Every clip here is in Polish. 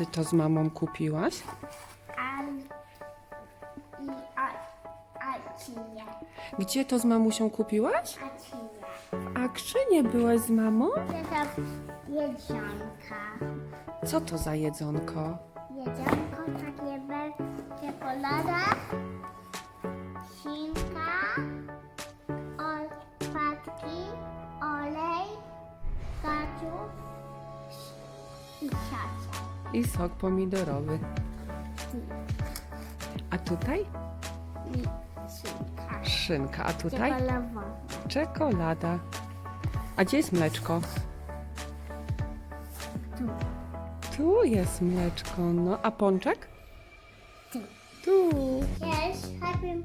ty to z mamą kupiłaś? A, i a, a cinie, Gdzie to z mamusią kupiłaś? a cinie. W Akrzynie byłaś z mamą? Jedzonka. Co to za jedzonko? Jedzonko takie bez czekolada, ślinka, I sok pomidorowy. A tutaj? Ślinka. Szynka. A tutaj? Czekoladowa. Czekolada. A gdzie jest mleczko? Tu. Tu jest mleczko, no. A pączek? Tu. Tu. Cześć, happy.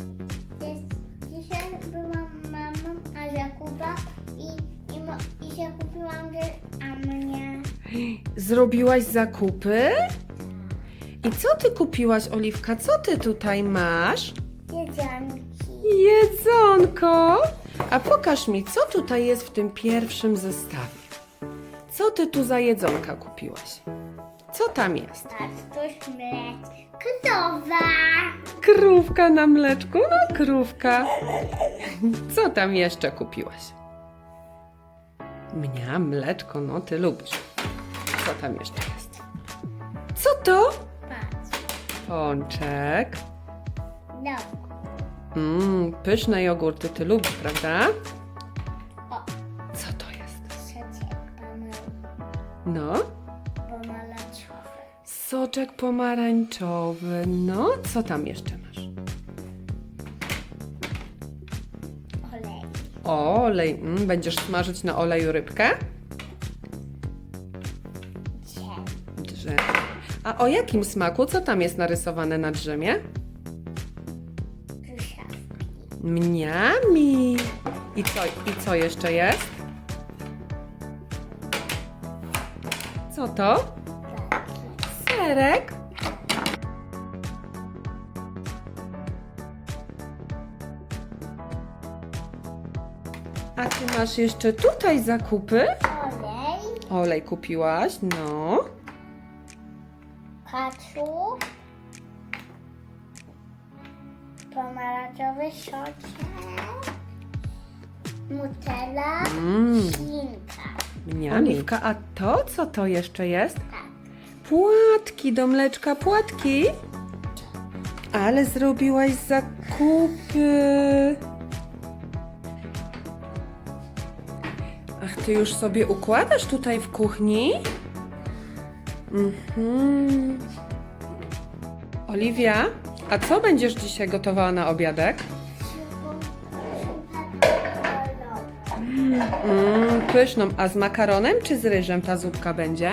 Dzisiaj byłam mamą a Jakuba i, i, i się kupiłam gry, a mnie Zrobiłaś zakupy? I co ty kupiłaś, Oliwka? Co ty tutaj masz? jedzonki. Jedzonko! A pokaż mi, co tutaj jest w tym pierwszym zestawie. Co ty tu za jedzonka kupiłaś? Co tam jest? Pastuś mleczkowa. Krówka na mleczku? No, krówka. Co tam jeszcze kupiłaś? Mnia, mleczko, no ty lubisz. Co tam jeszcze jest? Co to? Patrz. Pączek. No. Mmm, pyszne jogurty ty lubisz, prawda? O, Co to jest? trzecie pomarańczowe. No, Pomarańczowe. soczek pomarańczowy. No, co tam jeszcze masz? Olej. Olej. Mm, będziesz smażyć na oleju rybkę? A o jakim smaku? Co tam jest narysowane na drzemie? Mniami. I co, I co jeszcze jest? Co to? Serek. A ty masz jeszcze tutaj zakupy? Olej. Olej kupiłaś, no. Kaczup. Pomarańczowy soczek. Nutella. Mm, Ślinka. Oliwka, a to co to jeszcze jest? Tak. Płatki do mleczka, płatki. Ale zrobiłaś zakupy. Ach, ty już sobie układasz tutaj w kuchni? Mhm. Oliwia, a co będziesz dzisiaj gotowała na obiadek? Mm, pyszną, a z makaronem czy z ryżem ta zupka będzie?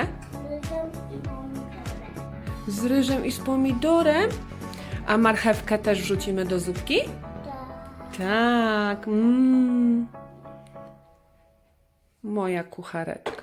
Z ryżem i z pomidorem? A marchewkę też wrzucimy do zupki? Tak. Mm. Moja kuchareczka.